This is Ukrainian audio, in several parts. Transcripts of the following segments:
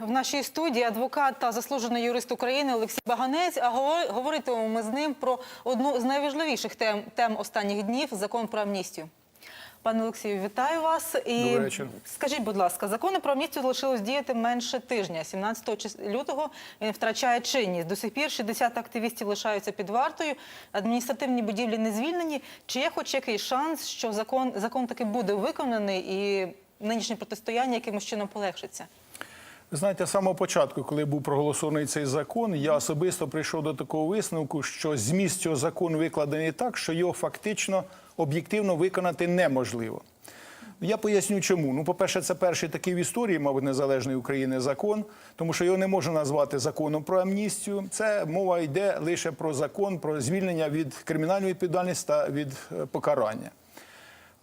В нашій студії адвокат та заслужений юрист України Олексій Баганець. А говор- говоритимемо ми з ним про одну з найважливіших тем, тем останніх днів закон про амністію. Пане Олексію, вітаю вас. І скажіть, будь ласка, закони про амністію залишилось діяти менше тижня. 17 чис- лютого він втрачає чинність. До сих пір 60 активістів лишаються під вартою. Адміністративні будівлі не звільнені. Чи є хоч якийсь шанс, що закон закон таки буде виконаний і нинішнє протистояння якимось чином полегшиться? Знаєте, з самого початку, коли був проголосований цей закон, я особисто прийшов до такого висновку, що зміст цього закону викладений так, що його фактично об'єктивно виконати неможливо. Я поясню, чому. Ну, по-перше, це перший такий в історії, мабуть, незалежної України закон, тому що його не можна назвати законом про амністію. Це мова йде лише про закон про звільнення від кримінальної відповідальності та від е, покарання.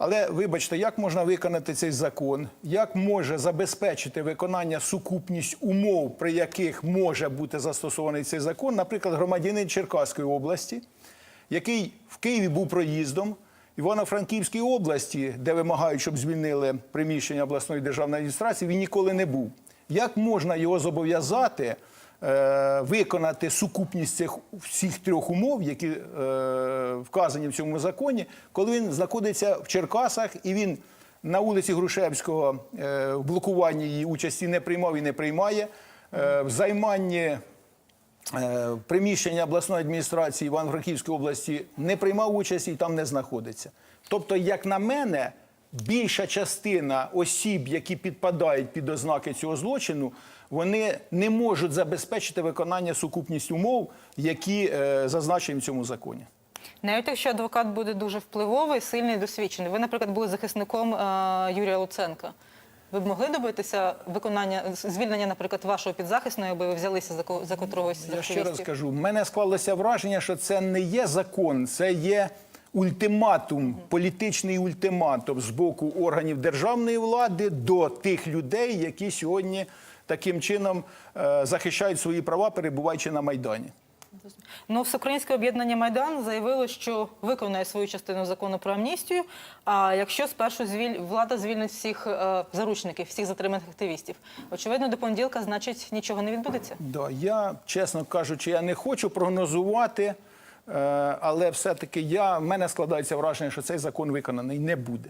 Але вибачте, як можна виконати цей закон? Як може забезпечити виконання сукупність умов, при яких може бути застосований цей закон, наприклад, громадянин Черкаської області, який в Києві був проїздом, Івано-Франківській області, де вимагають, щоб звільнили приміщення обласної державної адміністрації, він ніколи не був. Як можна його зобов'язати е, виконати сукупність цих всіх трьох умов, які е, вказані в цьому законі, коли він знаходиться в Черкасах і він на вулиці Грушевського е, в блокуванні її участі не приймав і не приймає, е, в займанні е, приміщення обласної адміністрації Івано-Франківської області не приймав участі і там не знаходиться. Тобто, як на мене, більша частина осіб, які підпадають під ознаки цього злочину, вони не можуть забезпечити виконання сукупність умов, які е, зазначені в цьому законі. Навіть якщо адвокат буде дуже впливовий, сильний, досвідчений. Ви, наприклад, були захисником е, Юрія Луценка. Ви б могли добитися виконання звільнення, наприклад, вашого підзахисного, аби ви взялися за, ко- за котрогось Я ще раз кажу, в мене склалося враження, що це не є закон, це є ультиматум, політичний ультиматум з боку органів державної влади до тих людей, які сьогодні таким чином е, захищають свої права, перебуваючи на майдані. Ну, Всеукраїнське об'єднання Майдан заявило, що виконає свою частину закону про амністію. А якщо спершу звіль... влада звільнить всіх е, заручників, всіх затриманих активістів, очевидно, до понеділка, значить, нічого не відбудеться. Да, я, чесно кажучи, я не хочу прогнозувати, але все-таки я, в мене складається враження, що цей закон виконаний не буде.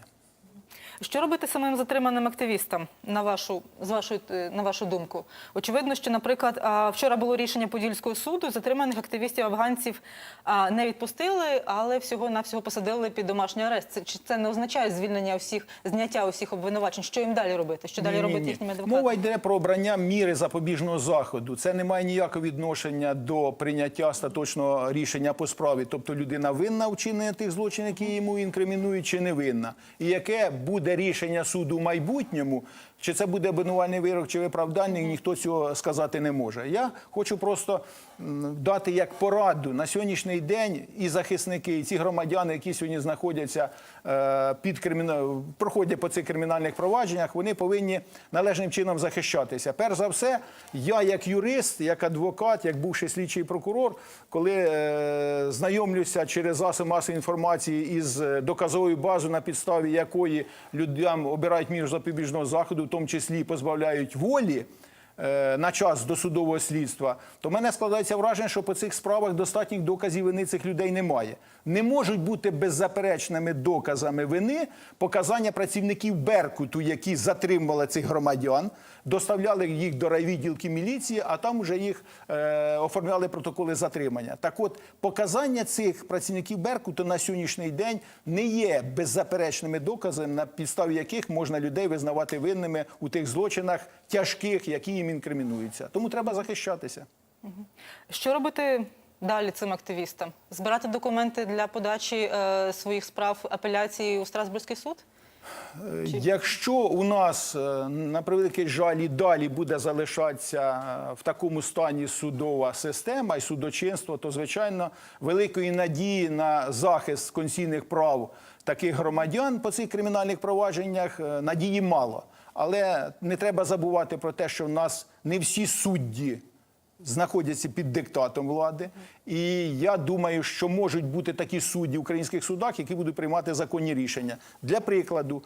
Що робити самим затриманим активістам, на вашу, з вашої, е, на вашу думку? Очевидно, що, наприклад, вчора було рішення Подільського суду, затриманих активістів афганців не відпустили, але всього-навсього посадили під домашній арест. Це, чи це не означає звільнення усіх, зняття усіх обвинувачень? Що їм далі робити? Що далі робити їхніми адвокатами? Мова йде про обрання міри запобіжного заходу. Це не має ніякого відношення до прийняття остаточного рішення по справі. Тобто людина винна вчинення тих злочинів, які йому інкримінують, чи не винна. І яке буде рішення суду в майбутньому, чи це буде обвинувальний вирок, чи виправдальний, ніхто цього сказати не може. Я хочу просто дати як пораду на сьогоднішній день і захисники, і ці громадяни, які сьогодні знаходяться е, під криміна... проходять по цих кримінальних провадженнях, вони повинні належним чином захищатися. Перш за все, я як юрист, як адвокат, як бувший слідчий прокурор, коли е, знайомлюся через засоби масової інформації із е, доказовою базою, на підставі якої людям обирають між запобіжного заходу, в тому числі позбавляють волі на час досудового слідства, то в мене складається враження, що по цих справах достатніх доказів вини цих людей немає. Не можуть бути беззаперечними доказами вини показання працівників Беркуту, які затримували цих громадян, доставляли їх до райвідділки міліції, а там вже їх е, оформляли протоколи затримання. Так от, показання цих працівників Беркуту на сьогоднішній день не є беззаперечними доказами, на підставі яких можна людей визнавати винними у тих злочинах тяжких, які їм інкримінуються. Тому треба захищатися. Що робити далі цим активістам? Збирати документи для подачі е, своїх справ апеляції у Страсбурзький суд? Якщо у нас, е, на превеликий жаль, і далі буде залишатися е, в такому стані судова система і судочинство, то звичайно великої надії на захист конституційних прав таких громадян по цих кримінальних провадженнях е, надії мало. Але не треба забувати про те, що в нас не всі судді знаходяться під диктатом влади. І я думаю, що можуть бути такі судді в українських судах, які будуть приймати законні рішення. Для прикладу,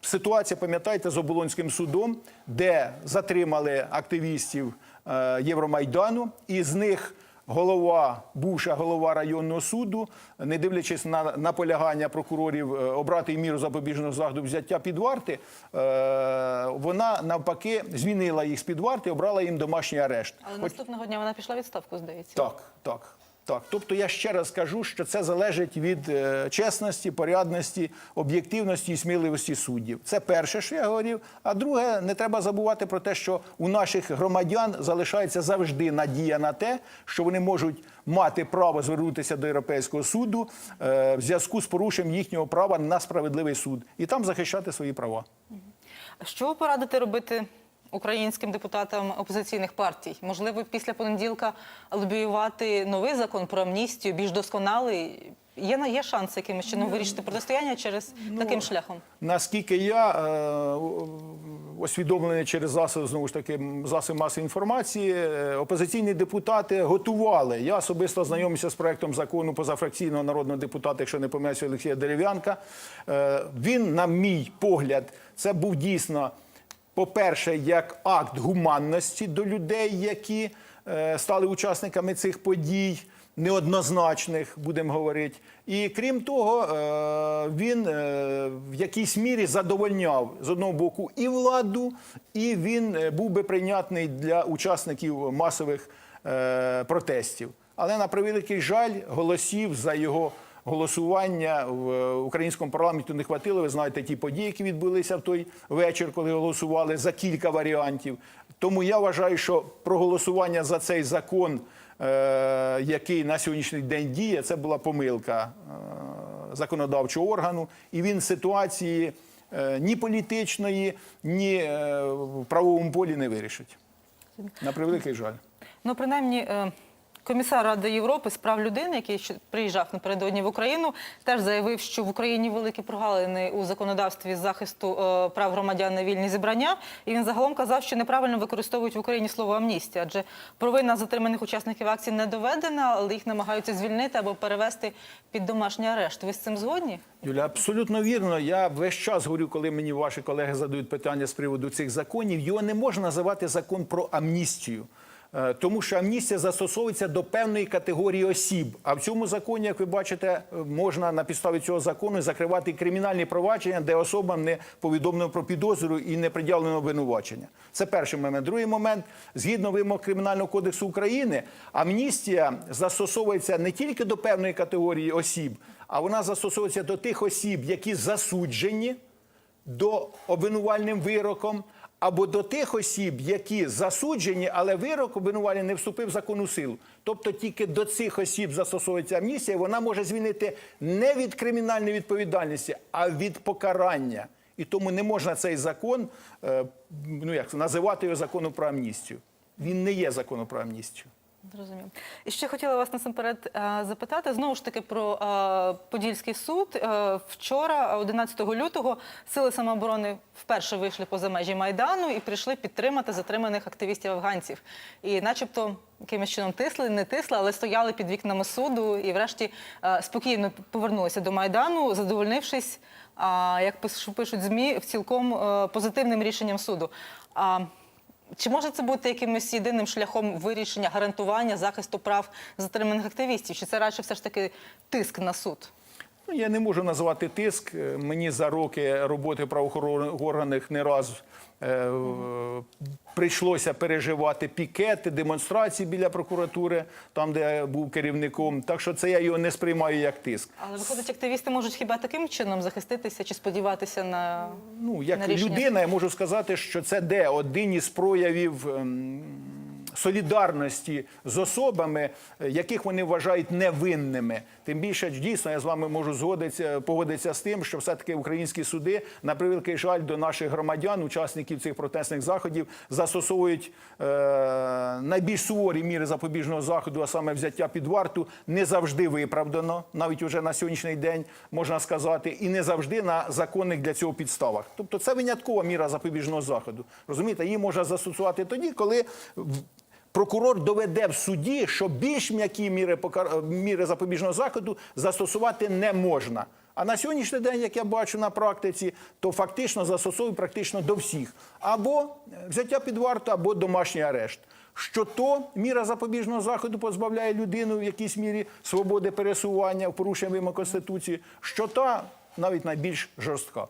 Ситуація, пам'ятаєте, з Оболонським судом, де затримали активістів е, Євромайдану, і з них голова, бувша голова районного суду, не дивлячись на наполягання прокурорів е, обрати міру запобіжного заходу взяття під варти, е, вона навпаки звільнила їх з під варти, обрала їм домашній арешт. Але наступного дня вона пішла відставку, здається. Так, так. Так, тобто я ще раз кажу, що це залежить від е, чесності, порядності, об'єктивності і сміливості суддів. Це перше, що я говорив. А друге, не треба забувати про те, що у наших громадян залишається завжди надія на те, що вони можуть мати право звернутися до Європейського суду е, в зв'язку з порушенням їхнього права на справедливий суд і там захищати свої права. Що ви порадите робити українським депутатам опозиційних партій? Можливо, після понеділка лобіювати новий закон про амністію, більш досконалий? Є, є шанс якимось чином вирішити протистояння через таким шляхом? Наскільки я е, освідомлений через засоби, знову ж таки, засоби масової інформації, е, опозиційні депутати готували. Я особисто знайомився з проектом закону позафракційного народного депутата, якщо не помиляюся, Олексія Дерев'янка. Е, Він, на мій погляд, це був дійсно, по-перше, як акт гуманності до людей, які е, стали учасниками цих подій неоднозначних, будемо говорити. І крім того, е, він е, в якійсь мірі задовольняв з одного боку і владу, і він був би прийнятний для учасників масових протестів. Але на превеликий жаль, голосів за його голосування в е, українському парламенті не хватило. Ви знаєте ті події, які відбулися в той вечір, коли голосували за кілька варіантів. Тому я вважаю, що проголосування за цей закон, е, який на сьогоднішній день діє, це була помилка е, законодавчого органу, і він ситуації ні політичної, ні в правовому полі не вирішить. На превеликий жаль. Ну, принаймні, комісар Ради Європи з прав людини, який приїжджав напередодні в Україну, теж заявив, що в Україні великі прогалини у законодавстві захисту е, прав громадян на вільні зібрання. І він загалом казав, що неправильно використовують в Україні слово амністія, адже провина затриманих учасників акції не доведена, але їх намагаються звільнити або перевести під домашній арешт. Ви з цим згодні? Юля, абсолютно вірно. Я весь час говорю, коли мені ваші колеги задають питання з приводу цих законів. Його не можна називати закон про амністію. Е, Тому що амністія застосовується до певної категорії осіб. А в цьому законі, як ви бачите, можна на підставі цього закону закривати кримінальні провадження, де особам не повідомлено про підозру і не пред'явлено обвинувачення. Це перший момент. Другий момент, згідно вимог Кримінального кодексу України, амністія застосовується не тільки до певної категорії осіб, а вона застосовується до тих осіб, які засуджені до обвинувальним вироком, або до тих осіб, які засуджені, але вирок обвинувальний не вступив в законну силу. Тобто тільки до цих осіб застосовується амністія, вона може звільнити не від кримінальної відповідальності, а від покарання. І тому не можна цей закон е, ну як називати його законом про амністію. Він не є законом про амністію. Зрозумів. І ще хотіла вас насамперед е, запитати знову ж таки про е, Подільський суд. Е, Вчора, 11 лютого, сили самооборони вперше вийшли поза межі майдану і прийшли підтримати затриманих активістів афганців. І, начебто, якимось чином тисли, не тисли, але стояли під вікнами суду і, врешті, спокійно повернулися до майдану, задовольнившись, як пиш- пишуть змі, в цілком позитивним рішенням суду. Чи може це бути якимось єдиним шляхом вирішення, гарантування захисту прав затриманих активістів? Чи це радше все ж таки тиск на суд? Ну, я не можу назвати тиск. Е, Мені за роки роботи правоохоронних органах не раз е, прийшлося переживати пікети, демонстрації біля прокуратури, там, де я був керівником. Так що це я його не сприймаю як тиск. Але виходить, активісти можуть хіба таким чином захиститися чи сподіватися на Ну, на як рішення людина, я можу сказати, що це де один із проявів ем, солідарності з особами, е, яких вони вважають невинними. Тим більше дійсно я з вами можу згодитися, погодитися з тим, що все-таки українські суди на превеликий жаль до наших громадян, учасників цих протестних заходів, застосовують е, найбільш суворі міри запобіжного заходу, а саме взяття під варту, не завжди виправдано, навіть уже на сьогоднішній день можна сказати, і не завжди на законних для цього підставах. Тобто це виняткова міра запобіжного заходу. Розумієте, її можна застосувати тоді, коли прокурор доведе в суді, що більш м'які міри, покар- міри запобіжного заходу застосувати не можна. А на сьогоднішній день, як я бачу на практиці, то фактично застосовують практично до всіх. Або е, взяття під варту, або домашній арешт. Що то міра запобіжного заходу позбавляє людину в якійсь мірі свободи пересування в порушення вимог Конституції, що та навіть найбільш жорстка.